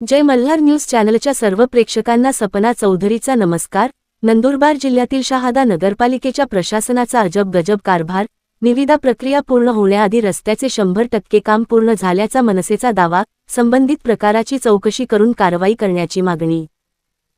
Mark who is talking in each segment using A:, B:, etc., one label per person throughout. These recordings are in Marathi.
A: जय मल्हार न्यूज चॅनलच्या सर्व प्रेक्षकांना सपना चौधरीचा नमस्कार. नंदुरबार जिल्ह्यातील शहादा नगरपालिकेच्या प्रशासनाचा अजब गजब कारभार निविदा प्रक्रिया पूर्ण होण्याआधी रस्त्याचे शंभर टक्के काम पूर्ण झाल्याचा मनसेचा दावा संबंधित प्रकाराची चौकशी करून कारवाई करण्याची मागणी.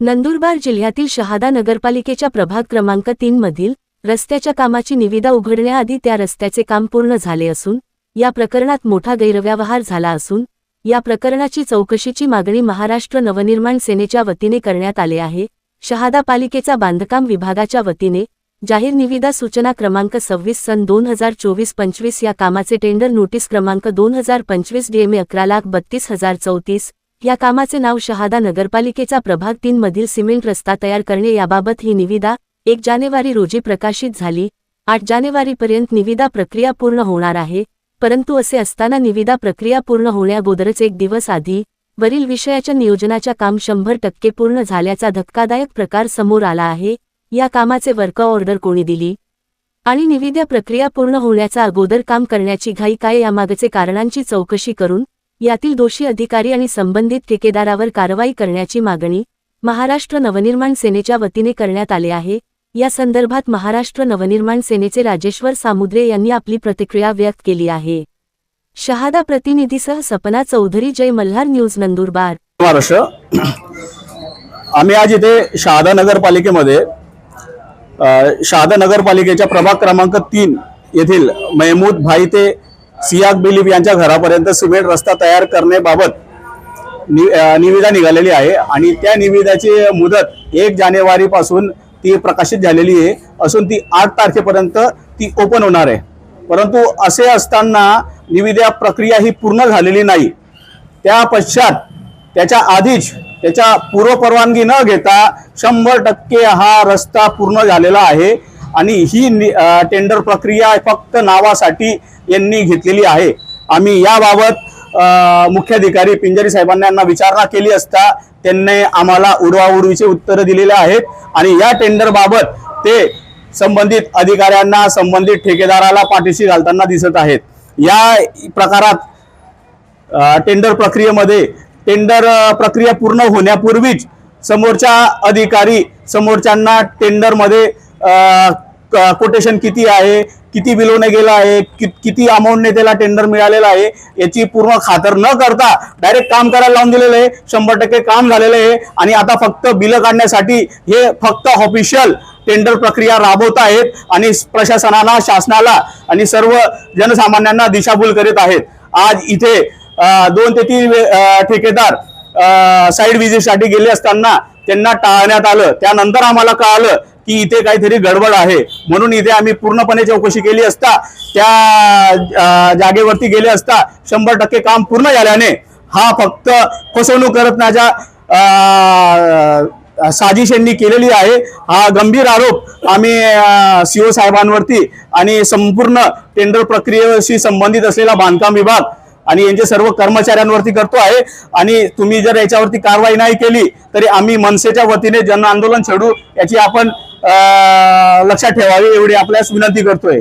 A: नंदुरबार जिल्ह्यातील शहादा नगरपालिकेच्या प्रभाग क्रमांक तीन मधील रस्त्याच्या कामाची निविदा उघडण्याआधी त्या रस्त्याचे काम पूर्ण झाले असून या प्रकरणात मोठा गैरव्यवहार झाला असून या प्रकरणाची चौकशीची मागणी महाराष्ट्र नवनिर्माण सेनेच्या वतीने करण्यात आले आहे. शहादा पालिकेचा बांधकाम विभागाच्या वतीने जाहीर निविदा सूचना क्रमांक सव्वीस सन दोन हजार चोवीस पंचवीस या कामाचे टेंडर नोटीस क्रमांक दोन हजार पंचवीस डीएमए अकरा लाख बत्तीस हजार चौतीस या कामाचे नाव शहादा नगरपालिकेचा प्रभाग तीन मधील सिमेंट रस्ता तयार करणे याबाबत ही निविदा एक जानेवारी रोजी प्रकाशित झाली. आठ जानेवारीपर्यंत निविदा प्रक्रिया पूर्ण होणार आहे. परंतु असे असताना निविदा प्रक्रिया पूर्ण होण्याअगोदरच एक दिवस आधी वरील विषयाच्या नियोजनाच्या काम शंभर टक्के पूर्ण झाल्याचा धक्कादायक प्रकार समोर आला आहे या कामाचे वर्क ऑर्डर कोणी दिली? आणि निविदा प्रक्रिया पूर्ण होण्याचा अगोदर काम करण्याची घाई काय यामागचे कारणांची चौकशी करून यातील दोषी अधिकारी आणि संबंधित ठेकेदारावर कारवाई करण्याची मागणी महाराष्ट्र नवनिर्माण सेनेच्या वतीने करण्यात आले आहे या संदर्भात महाराष्ट्र नवनिर्माण सेनेचे राजेश्वर सामुद्रे यांनी आपली प्रतिक्रिया व्यक्त केली आहे. शहादा प्रतिनिधीसह सपना चौधरी जय मल्हार न्यूज नंदुरबार.
B: महाराष्ट्र आम्ही आज इथे शहादा नगरपालिकेमध्ये शहादा नगरपालिकेच्या प्रभाग क्रमांक तीन येथील महमूद भाई ते सियाक बिलीफ यांच्या घरापर्यंत सिमेंट रस्ता तयार करण्याबाबत नि- निविदा निघालेली आहे. आणि त्या निविदाची मुदत एक जानेवारी पासून ती प्रकाशित झालेली आहे. असून ती आठ तारखेपर्यंत ती ओपन होणार आहे. परंतु असे असताना निविदा प्रक्रिया ही पूर्ण झालेली नाही. त्या पश्चात त्याच्या आधीच त्याच्या पूर्वपरवानगी न घेता शंभर टक्के हा रस्ता पूर्ण झालेला आहे आणि ही नि- टेंडर प्रक्रिया फक्त नावासाठी यांनी घेतलेली आहे. आम्ही याबाबत मुख्याधिकारी पिंजरी साहेबांना यांना विचारणा केली असता त्यांनी आम्हाला उडवाउडवीचे उत्तरं दिलेले आहेत. आणि या टेंडर बाबत ते संबंधित अधिकाऱ्यांना संबंधित ठेकेदाराला पाठीशी घालताना दिसत आहेत. या प्रकारात टेंडर प्रक्रियेमध्ये टेंडर प्रक्रिया पूर्ण होण्यापूर्वीच समोरच्या अधिकारी समोरच्यांना टेंडरमध्ये कोटेशन किती आहे किती बिलोने गेलं आहे कि- किती अमाऊंटने त्याला टेंडर मिळालेलं आहे याची पूर्ण खातर न करता डायरेक्ट काम करायला लावून दिलेलं आहे. शंभर टक्के काम झालेलं आहे. आणि आता फक्त बिलं काढण्यासाठी हे फक्त ऑफिशियल टेंडर प्रक्रिया राबवत आहेत आणि प्रशासनाला शासनाला आणि सर्व जनसामान्यांना दिशाभूल करीत आहेत. आज इथे दोन ते तीन ठेकेदार साईड विजिटसाठी गेले असताना त्यांना टाळण्यात आलं. त्यानंतर आम्हाला कळालं की इथे काहीतरी गडबड आहे. म्हणून इथे आम्ही पूर्णपणे चौकशी केली असता त्या जागेवरती गेले असता शंभर टक्के काम पूर्ण झाल्याने हा फक्त फसवणूक करत अ, साजिश यांनी केलेली आहे. हा गंभीर आरोप आम्ही सीओ साहेबांवरती आणि संपूर्ण टेंडर प्रक्रियेशी संबंधित असलेला बांधकाम विभाग आणि यांचे सर्व कर्मचाऱ्यांवरती करतो आहे. आणि तुम्ही जर याच्यावरती कारवाई नाही केली तरी आम्ही मनसेच्या वतीने जन आंदोलन छेडू याची आपण लक्षात ठेवावी एवढी आपल्यास विनंती करतोय.